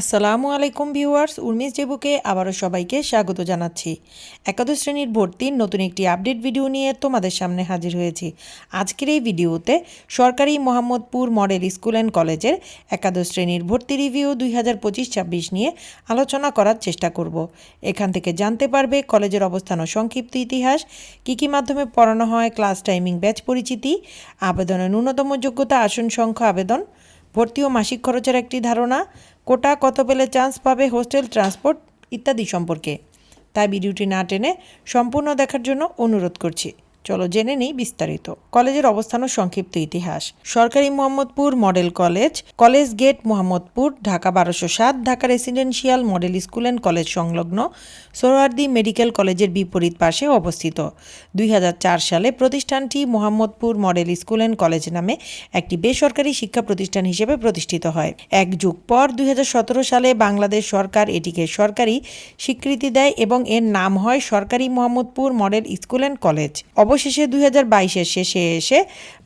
আসসালামু আলাইকুম ভিউয়ার্স উর্মিস জেবুকে আবারও সবাইকে স্বাগত জানাচ্ছি। একাদশ শ্রেণির ভর্তির নতুন একটি আপডেট ভিডিও নিয়ে তোমাদের সামনে হাজির হয়েছি। আজকের এই ভিডিওতে সরকারি মোহাম্মদপুর মডেল স্কুল অ্যান্ড কলেজের একাদশ শ্রেণির ভর্তি রিভিউ দুই হাজার পঁচিশ ছাব্বিশ নিয়ে আলোচনা করার চেষ্টা করব। এখান থেকে জানতে পারবে কলেজের অবস্থান ও সংক্ষিপ্ত ইতিহাস, কী কী মাধ্যমে পড়ানো হয়, ক্লাস টাইমিং, ব্যাচ পরিচিতি, আবেদনের ন্যূনতম যোগ্যতা, আসন সংখ্যা, আবেদন ভর্তি ও মাসিক খরচের একটি ধারণা, কোটা কত পেলে চান্স পাবে হোস্টেল, ট্রান্সপোর্ট ইত্যাদি সম্পর্কে। তাই ভিডিওটি না টেনে সম্পূর্ণ দেখার জন্য অনুরোধ করছি। চলো জেনে নিই বিস্তারিত। কলেজের অবস্থান ও সংক্ষিপ্ত ইতিহাস। সরকারি Mohammadpur model college college gate Mohammadpur, Dhaka বারোশো সাত Dhaka residential model school and college সংলগ্ন সোহরার্দি মেডিকেল কলেজের বিপরীত পাশে অবস্থিত। দুই হাজার চার সালে প্রতিষ্ঠানটি Mohammadpur model school and college নামে একটি বেসরকারি শিক্ষা প্রতিষ্ঠান হিসেবে প্রতিষ্ঠিত হয়। এক যুগ পর দুই হাজার সতেরো সালে বাংলাদেশ সরকার এটিকে সরকারি স্বীকৃতি দেয় এবং এর নাম হয় সরকারি Mohammadpur model school and college. অবশেষে দুই হাজার বাইশের শেষে এসে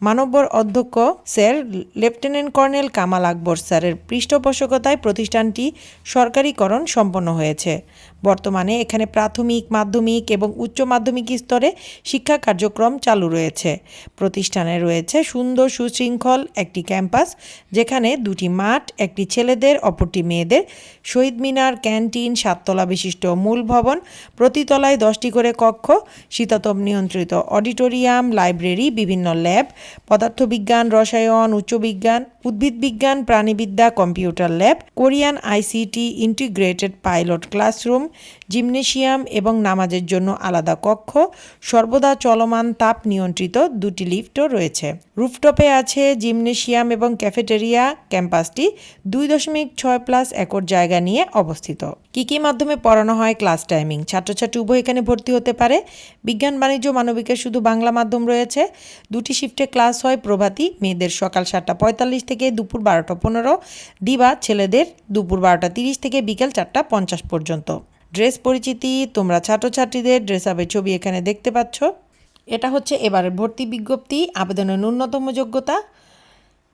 মানববর অধ্যক্ষ sir lieutenant colonel Kamal Akbar স্যারের পৃষ্ঠপোষকতায় প্রতিষ্ঠানটি সরকারিকরণ সম্পন্ন হয়েছে। বর্তমানে এখানে প্রাথমিক, মাধ্যমিক এবং উচ্চ মাধ্যমিক স্তরে শিক্ষা কার্যক্রম চালু রয়েছে। প্রতিষ্ঠানে রয়েছে সুন্দর সুশৃঙ্খল একটি ক্যাম্পাস, যেখানে দুটি মাঠ, একটি ছেলেদের, অপরটি মেয়েদের। শহীদ মিনার, ক্যান্টিন, সাততলা বিশিষ্ট মূল ভবন, প্রতিতলায় দশটি করে কক্ষ, শীতাতপ নিয়ন্ত্রিত অডিটোরিয়াম, লাইব্রেরি, বিভিন্ন ল্যাব, পদার্থবিজ্ঞান, রসায়ন, উচ্চবিজ্ঞান উদ্ভিদ বিজ্ঞান প্রাণীবিদ্যা computer lab Korean ICT integrated pilot classroom gymnasium এবং নামাজের জন্য আলাদা কক্ষ, সর্বদা চলমান তাপ নিয়ন্ত্রিত দুটি লিফটও রয়েছে। রুফটপে আছে জিমনেশিয়াম এবং ক্যাফেটেরিয়া ক্যাম্পাসটি দুই দশমিক ছয় প্লাস একর জায়গা নিয়ে অবস্থিত। কী কী মাধ্যমে পড়ানো হয় ক্লাস টাইমিং? ছাত্রছাত্রী উভয় এখানে ভর্তি হতে পারে। বিজ্ঞান, বাণিজ্য, মানবিকের শুধু বাংলা মাধ্যম রয়েছে। দুটি শিফটে ক্লাস হয় প্রভাতী, মেয়েদের সকাল সাতটা পঁয়তাল্লিশ থেকে দুপুর বারোটা পনেরো দিবা ছেলেদের দুপুর বারোটা তিরিশ থেকে বিকেল চারটা পঞ্চাশ পর্যন্ত। ড্রেস পরিচিতি, তোমরা ছাত্রছাত্রীদের ড্রেস আপের ছবি এখানে দেখতে পাচ্ছ। এটা হচ্ছে এবারের ভর্তি বিজ্ঞপ্তি, আবেদনের ন্যূনতম যোগ্যতা।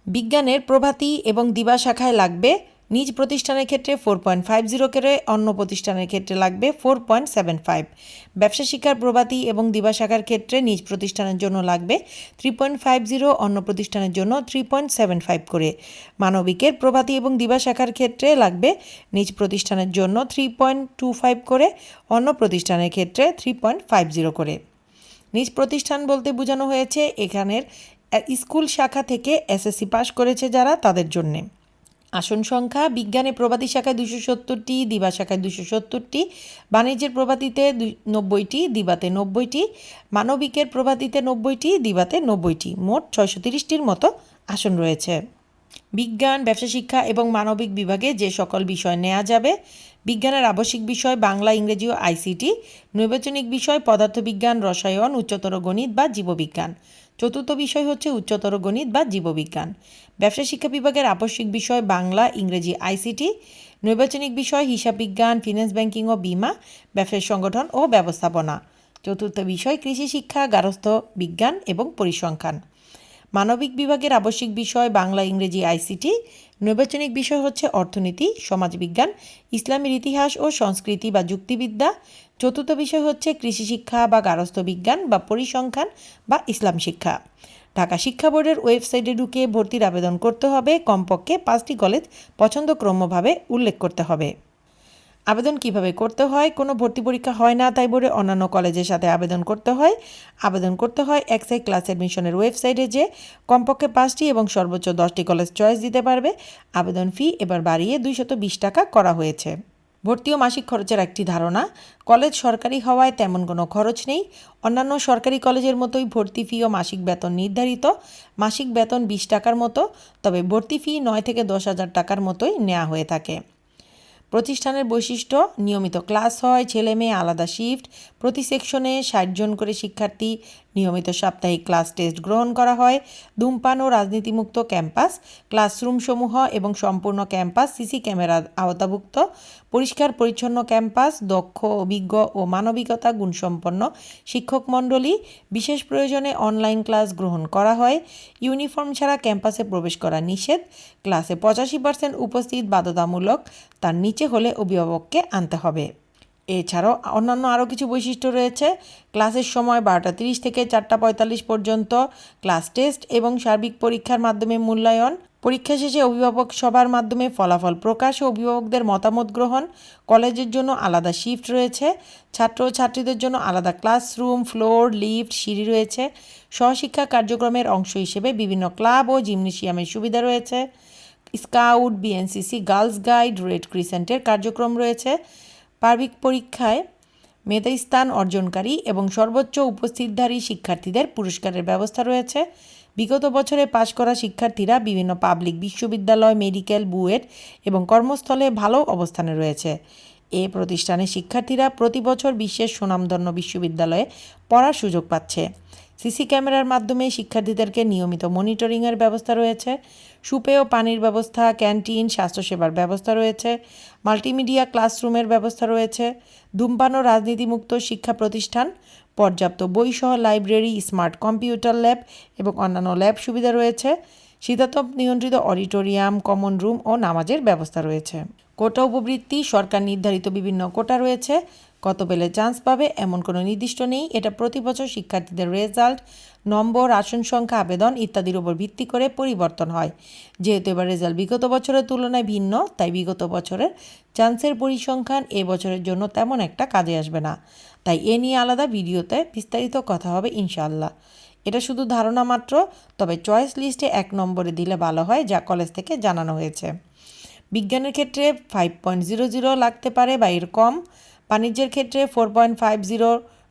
বিজ্ঞানের প্রভাতী এবং দিবা শাখায় লাগবে। নিজ প্রতিষ্ঠানের ক্ষেত্রে ফোর পয়েন্ট ফাইভ জিরো করে অন্য প্রতিষ্ঠানের ক্ষেত্রে লাগবে ফোর পয়েন্ট সেভেন ফাইভ। ব্যবসা শিক্ষার প্রভাতী এবং দিবা শাখার ক্ষেত্রে নিজ প্রতিষ্ঠানের জন্য লাগবে থ্রি পয়েন্ট ফাইভ জিরো, অন্য প্রতিষ্ঠানের জন্য থ্রি পয়েন্ট সেভেন ফাইভ করে। মানবিকের প্রভাতী এবং দিবা শাখার ক্ষেত্রে লাগবে নিজ প্রতিষ্ঠানের জন্য থ্রি পয়েন্ট টু ফাইভ করে, অন্য প্রতিষ্ঠানের ক্ষেত্রে থ্রি পয়েন্ট ফাইভ জিরো করে। নিজ প্রতিষ্ঠান বলতে বোঝানো হয়েছে, এখানের স্কুল শাখা থেকে এসএসসি পাশ করেছে যারা তাদের জন্যে। আসন সংখ্যা, বিজ্ঞানে প্রভাতী শাখায় দুশো সত্তরটি, দিবা শাখায় দুশো সত্তরটি, বাণিজ্যের প্রভাতীতে নব্বইটি, দিবাতে নব্বইটি, মানবিকের প্রভাতীতে নব্বইটি, দিবাতে নব্বইটি। মোট ছয়শো তিরিশটির মতো আসন রয়েছে। বিজ্ঞান, ব্যবসা শিক্ষা এবং মানবিক বিভাগে যে সকল বিষয় নেওয়া যাবে, বিজ্ঞানের আবশ্যিক বিষয় বাংলা, ইংরেজি ও আইসিটি নৈর্বাচনিক বিষয়, পদার্থবিজ্ঞান, রসায়ন, উচ্চতর গণিত বা জীববিজ্ঞান। চতুর্থ বিষয় হচ্ছে উচ্চতর গণিত বা জীববিজ্ঞান। ব্যবসা শিক্ষা বিভাগের আবশ্যিক বিষয় বাংলা, ইংরেজি, আইসিটি, নৈর্বাচনিক বিষয় হিসাব বিজ্ঞান ফিন্যান্স ব্যাংকিং ও বিমা, ব্যবসায়িক সংগঠন ও ব্যবস্থাপনা। চতুর্থ বিষয় কৃষি শিক্ষা গার্হস্থ্য বিজ্ঞান এবং পরিসংখ্যান। মানবিক বিভাগের আবশ্যিক বিষয় বাংলা, ইংরেজি, আইসিটি, নৈর্বাচনিক বিষয় হচ্ছে অর্থনীতি, সমাজবিজ্ঞান, ইসলামের ইতিহাস ও সংস্কৃতি বা যুক্তিবিদ্যা চতুর্থ বিষয় হচ্ছে কৃষি শিক্ষা বা গার্হস্থ্য বিজ্ঞান বা পরিসংখ্যান বা ইসলাম শিক্ষা। ঢাকা শিক্ষা বোর্ডের ওয়েবসাইটে ঢুকে ভর্তির আবেদন করতে হবে, কমপক্ষে পাঁচটি কলেজ পছন্দক্রমভাবে উল্লেখ করতে হবে। আবেদন কীভাবে করতে হয়, কোনো ভর্তি পরীক্ষা হয় না তাই বলে অন্যান্য কলেজের সাথে আবেদন করতে হয়। আবেদন করতে হয় এক্সাই ক্লাস অ্যাডমিশনের ওয়েবসাইটে যে কমপক্ষে পাঁচটি এবং সর্বোচ্চ দশটি কলেজ চয়েস দিতে পারবে। আবেদন ফি এবার বাড়িয়ে দুইশত বিশ টাকা করা হয়েছে। ভর্তি ও মাসিক খরচের একটি ধারণা। কলেজ সরকারি হওয়ায় তেমন কোনো খরচ নেই। অন্যান্য সরকারি কলেজের মতোই ভর্তি ফি ও মাসিক বেতন নির্ধারিত। মাসিক বেতন বিশ টাকার মতো, তবে ভর্তি ফি নয় থেকে দশ হাজার টাকার মতোই নেওয়া হয়ে থাকে। প্রতিষ্ঠানের বৈশিষ্ট্য, নিয়মিত ক্লাস হয় ছেলে মেয়ে আলাদা শিফট প্রতি সেকশনে ষাটজন করে শিক্ষার্থী নিয়মিত সাপ্তাহিক ক্লাস টেস্ট গ্রহণ করা হয়। ধূমপান ও রাজনীতিমুক্ত ক্যাম্পাস, ক্লাসরুমসমূহ এবং সম্পূর্ণ ক্যাম্পাস, সিসি ক্যামেরা আওতাভুক্ত, পরিষ্কার পরিচ্ছন্ন ক্যাম্পাস, দক্ষ, অভিজ্ঞ ও মানবিকতা গুণসম্পন্ন শিক্ষক মণ্ডলী, বিশেষ প্রয়োজনে অনলাইন ক্লাস গ্রহণ করা হয়। ইউনিফর্ম ছাড়া ক্যাম্পাসে প্রবেশ করা নিষেধ। ক্লাসে পঁচাশি পার্সেন্ট উপস্থিত বাধ্যতামূলক, তার নিচে হলে অভিভাবককে আনতে হবে। এছাড়াও অন্যান্য আরও কিছু বৈশিষ্ট্য রয়েছে। ক্লাসের সময় বারোটা তিরিশ থেকে চারটা পঁয়তাল্লিশ পর্যন্ত ক্লাস টেস্ট এবং সার্বিক পরীক্ষার মাধ্যমে মূল্যায়ন। পরীক্ষা শেষে অভিভাবক সভার মাধ্যমে ফলাফল প্রকাশ ও অভিভাবকদের মতামত গ্রহণ। কলেজের জন্য আলাদা শিফট রয়েছে। ছাত্র ও ছাত্রীদের জন্য আলাদা ক্লাসরুম, ফ্লোর, লিফট, সিঁড়ি রয়েছে। সহশিক্ষা কার্যক্রমের অংশ হিসেবে বিভিন্ন ক্লাব ও জিমনেশিয়ামের সুবিধা রয়েছে। Scout, BNCC, girls guide, red ক্রিসেন্টের কার্যক্রম রয়েছে। পার্বিক পরীক্ষায় মেধাস্থান অর্জনকারী এবং সর্বোচ্চ উপস্থিতধারী শিক্ষার্থীদের পুরস্কারের ব্যবস্থা রয়েছে। বিগত বছরে পাশ করা শিক্ষার্থীরা বিভিন্ন পাবলিক বিশ্ববিদ্যালয়, মেডিকেল, বুয়েট এবং কর্মস্থলে ভালো অবস্থানে রয়েছে। এ প্রতিষ্ঠানে শিক্ষার্থীরা প্রতি বছর বিশ্বের সুনামধন্য বিশ্ববিদ্যালয়ে পড়ার সুযোগ পাচ্ছে। সিসি ক্যামেরার মাধ্যমে শিক্ষার্থীদেরকে নিয়মিত মনিটরিংয়ের ব্যবস্থা রয়েছে। সুপেয় পানির ব্যবস্থা, ক্যান্টিন, স্বাস্থ্যসেবার ব্যবস্থা রয়েছে। মাল্টিমিডিয়া ক্লাসরুমের ব্যবস্থা রয়েছে। ধূমপান ও রাজনীতিমুক্ত শিক্ষা প্রতিষ্ঠান, পর্যাপ্ত বইসহ লাইব্রেরি, স্মার্ট কম্পিউটার ল্যাব এবং অন্যান্য ল্যাব সুবিধা রয়েছে। শীতাতপ নিয়ন্ত্রিত অডিটোরিয়াম, কমন রুম ও নামাজের ব্যবস্থা রয়েছে। কোটা উপবৃত্তি, সরকার নির্ধারিত বিভিন্ন কোটা রয়েছে। কত পেলে চান্স পাবে এমন কোনো নির্দিষ্ট নেই। এটা প্রতি বছর শিক্ষার্থীদের রেজাল্ট নম্বর, আসন সংখ্যা, আবেদন ইত্যাদির উপর ভিত্তি করে পরিবর্তন হয়। যেহেতু এবার রেজাল্ট বিগত বছরের তুলনায় ভিন্ন, তাই বিগত বছরের চান্সের পরিসংখ্যান এ বছরের জন্য তেমন একটা কাজে আসবে না। তাই এ নিয়ে আলাদা ভিডিওতে বিস্তারিত কথা হবে ইনশাআল্লাহ। এটা শুধু ধারণা মাত্র, তবে চয়েস লিস্টে এক নম্বরে দিলে ভালো হয়, যা কলেজ থেকে জানানো হয়েছে। বিজ্ঞানের ক্ষেত্রে ফাইভ পয়েন্ট জিরো জিরো লাগতে পারে বা এর কম, বাণিজ্যের ক্ষেত্রে ফোর পয়েন্ট ফাইভ জিরো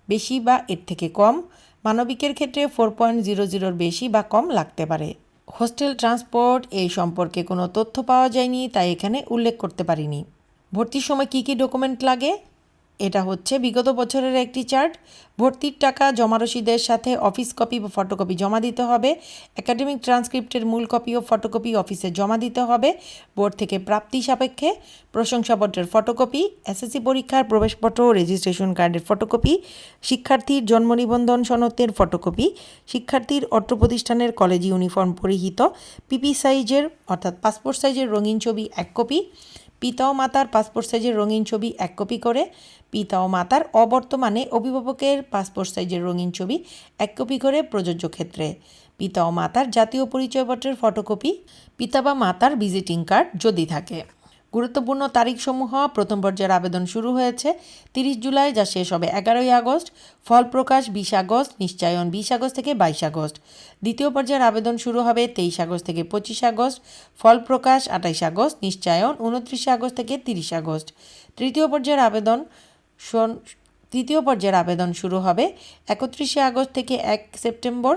বেশি বা এর থেকে কম, মানবিকের ক্ষেত্রে ফোর পয়েন্ট জিরো জিরোর বেশি বা কম লাগতে পারে। হোস্টেল ট্রান্সপোর্ট এই সম্পর্কে কোনো তথ্য পাওয়া যায়নি, তাই এখানে উল্লেখ করতে পারিনি। ভর্তির সময় কী কী ডকুমেন্ট লাগে? এটা হচ্ছে, বিগত বছরের একটি চার্ট। ভর্তির টাকা জমা রসিদের সাথে অফিস কপি বা ফটোকপি জমা দিতে হবে। একাডেমিক ট্রান্সক্রিপ্টের মূল কপি ও ফটোকপি অফিসে জমা দিতে হবে। বোর্ড থেকে প্রাপ্তি সাপেক্ষে প্রশংসাপত্রের ফটোকপি, এসএসসি পরীক্ষার প্রবেশপত্র ও রেজিস্ট্রেশন কার্ডের ফটোকপি, শিক্ষার্থীর জন্ম নিবন্ধন সনদের ফটোকপি, শিক্ষার্থীর অর্থ প্রতিষ্ঠানের কলেজ ইউনিফর্ম পরিহিত, পিপি সাইজের অর্থাৎ পাসপোর্ট সাইজের রঙিন ছবি এক কপি, পিতা ও মাতার পাসপোর্ট সাইজের রঙিন ছবি এক কপি করে পিতা ও মাতার অবর্তমানে অভিভাবকের পাসপোর্ট সাইজের রঙিন ছবি, এক কপি করে প্রযোজ্য ক্ষেত্রে। পিতা ও মাতার জাতীয় পরিচয়পত্রের ফটোকপি পিতা বা মাতার ভিজিটিং কার্ড যদি থাকে। গুরুত্বপূর্ণ তারিখসমূহ, প্রথম পর্যায়ের আবেদন শুরু হয়েছে তিরিশ জুলাই, যা শেষ হবে এগারোই আগস্ট। ফল প্রকাশ বিশ আগস্ট, নিশ্চয়ন বিশ আগস্ট থেকে বাইশ আগস্ট। দ্বিতীয় পর্যায়ের আবেদন শুরু হবে তেইশ আগস্ট থেকে পঁচিশ আগস্ট। ফল প্রকাশ আঠাইশ আগস্ট, নিশ্চয়ন উনত্রিশে আগস্ট থেকে তিরিশ আগস্ট। তৃতীয় পর্যায়ের আবেদন তৃতীয় পর্যায়ের আবেদন শুরু হবে একত্রিশে আগস্ট থেকে এক সেপ্টেম্বর,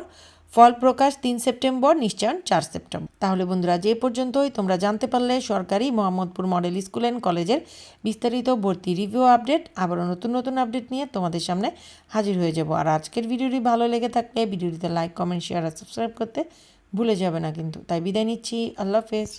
ফল প্রকাশ তিন সেপ্টেম্বর, নিশ্চয়ন চার সেপ্টেম্বর। তাহলে বন্ধুরা, যে পর্যন্তই তোমরা জানতে পারলে সরকারি মোহাম্মদপুর মডেল স্কুল অ্যান্ড কলেজের বিস্তারিত ভর্তি রিভিউ আপডেট, আবারও নতুন নতুন আপডেট নিয়ে তোমাদের সামনে হাজির হয়ে যাব। আর আজকের ভিডিওটি ভালো লেগে থাকলে ভিডিওটিতে লাইক, কমেন্ট, শেয়ার আর সাবস্ক্রাইব করতে ভুলে যাবে না কিন্তু। তাই বিদায় নিচ্ছি, আল্লাহ হাফেজ।